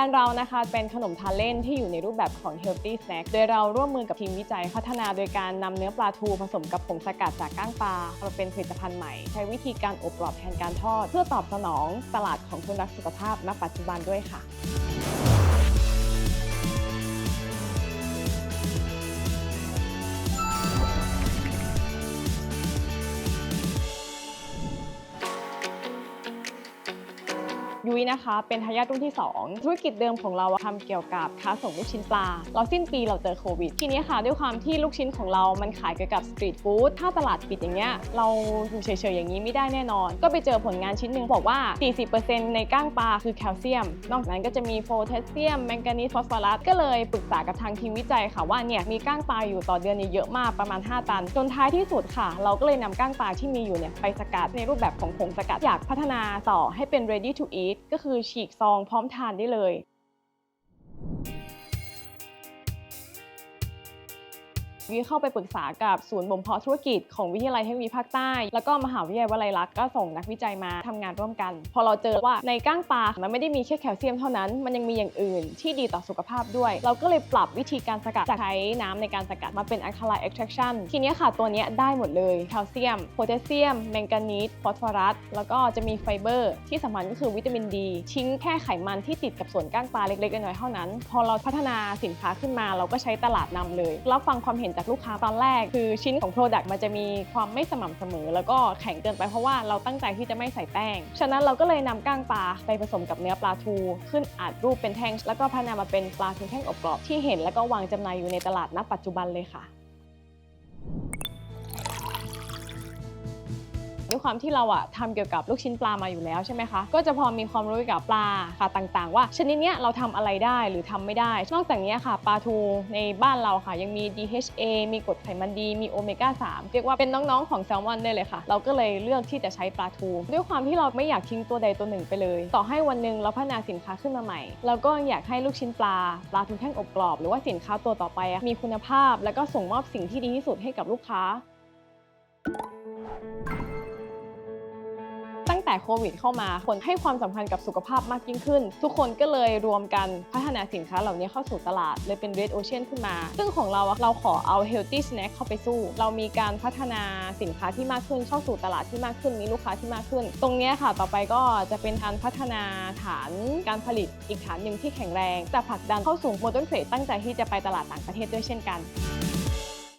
รนด์เรานะคะเป็นขนมทานเล่นที่อยู่ในรูปแบบของ healthy snack โดยเราร่วมมือกับทีมวิจัยพัฒนาโดยการนำเนื้อปลาทูผสมกับผงสกัดจากก้างปลามาเป็นผลิตภัณฑ์ใหม่ ใช้วิธีการอบกรอบแทนการทอด เพื่อตอบสนองตลาดของคนรักสุขภาพณปัจจุบันด้วยค่ะ ยุ้ยนะคะ เป็นทายาทรุ่นที่ 2 ธุรกิจเดิมของเราอะทำเกี่ยวกับค้าส่งลูกชิ้นปลา เราสิ้นปีเราเจอโควิด ทีนี้ค่ะ ด้วยความที่ลูกชิ้นของเรา มันขายเกี่ยวกับสตรีทฟู้ด ถ้าตลาดปิดอย่างเงี้ย เราอยู่เฉยๆอย่างนี้ไม่ได้แน่นอน ก็ไปเจอผลงานชิ้นหนึ่งบอกว่า 40%ในก้างปลาคือแคลเซียม นอกจากนั้นก็จะมีโพแทสเซียม แมงกานีส ฟอสฟอรัส ก็เลยปรึกษากับทางทีมวิจัยค่ะว่าเนี่ยมีก้างปลาอยู่ต่อเดือนเนี่ยเยอะมากประมาณ 5 ตัน จนท้ายที่สุดค่ะ เราก็เลยนำก้างปลาที่มีอยู่เนี่ยไปสกัดในรูปแบบของผงสกัดอยากพัฒนาต่อให้เป็น ready to eat ก็คือฉีกซองพร้อมทานได้เลย วิเข้าไปปรึกษากับศูนย์บ่มเพาะธุรกิจของวิทยาลัยเทคโนโลยีภาคใต้ แล้วก็มหาวิทยาลัยวลัยลักษณ์ก็ส่งนักวิจัยมาทำงานร่วมกัน พอเราเจอว่าในก้างปลา มันไม่ได้มีแค่แคลเซียมเท่านั้น มันยังมีอย่างอื่นที่ดีต่อสุขภาพด้วย เราก็เลยปรับวิธีการสกัดจากใช้น้ำในการสกัดมาเป็น alkaline extraction ทีนี้ค่ะตัวนี้ได้หมดเลยแคลเซียมโพแทสเซียมแมงกานีสฟอสฟอรัสแล้วก็จะมีไฟเบอร์ที่สำคัญก็คือวิตามินดี ทิ้งแค่ไขมันที่ติดกับส่วนก้างปลาเล็กๆน้อยๆเท่านั้น พอเราพัฒนาสินค้าขึ้นมาเราก็ใช้ตลาดนำเลยรับฟังความเห็นจากลูกค้าตอนแรก คือชิ้นของ Product มันจะมีความไม่สม่ำเสมอ แล้วก็แข็งเกินไปเพราะว่าเราตั้งใจที่จะไม่ใส่แป้ง ฉะนั้นเราก็เลยนำก้างปลาไปผสมกับเนื้อปลาทู ขึ้นอัดรูปเป็นแท่ง แล้วก็พัฒนามาเป็นปลาทูแท่งอบกรอบที่เห็น แล้วก็วางจำหน่ายอยู่ในตลาดณปัจจุบันเลยค่ะ ด้วยความที่เราอะทำเกี่ยวกับลูกชิ้นปลามาอยู่แล้วใช่ไหมคะ ก็จะพอมีความรู้เกี่ยวกับปลาค่ะต่างๆ ว่า ชนิดเนี้ยเราทำอะไรได้หรือทำไม่ได้ นอกจากนี้ค่ะปลาทูในบ้านเราค่ะ ยังมี DHA มีกรดไขมันดี มีโอเมก้า3เรียกว่าเป็นน้องๆของแซลมอนได้เลยค่ะ เราก็เลยเลือกที่จะใช้ปลาทู ด้วยความที่เราไม่อยากทิ้งตัวใดตัวหนึ่งไปเลย ต่อให้วันหนึ่งเราพัฒนาสินค้าขึ้นมาใหม่ เราก็อยากให้ลูกชิ้นปลาปลาทูแท่งอบกรอบ หรือว่าสินค้าตัวต่อไป มีคุณภาพ แล้วก็ส่งมอบสิ่งที่ดีที่สุดให้กับลูกค้า แต่โควิดเข้ามา คนให้ความสำคัญกับสุขภาพมากยิ่งขึ้น ทุกคนก็เลยรวมกันพัฒนาสินค้าเหล่านี้เข้าสู่ตลาด เลยเป็น Red Ocean ขึ้นมา ซึ่งของเราเราขอเอา healthy snack เข้าไปสู้ เรามีการพัฒนาสินค้าที่มากขึ้นเข้าสู่ตลาดที่มากขึ้นมีลูกค้าที่มากขึ้น ตรงนี้ค่ะต่อไปก็จะเป็นการพัฒนาฐานการผลิตอีกฐานหนึ่งที่แข็งแรงแต่ผลักดันเข้าสู่ modern trade ตั้งใจที่จะไปตลาดต่างประเทศด้วยเช่นกัน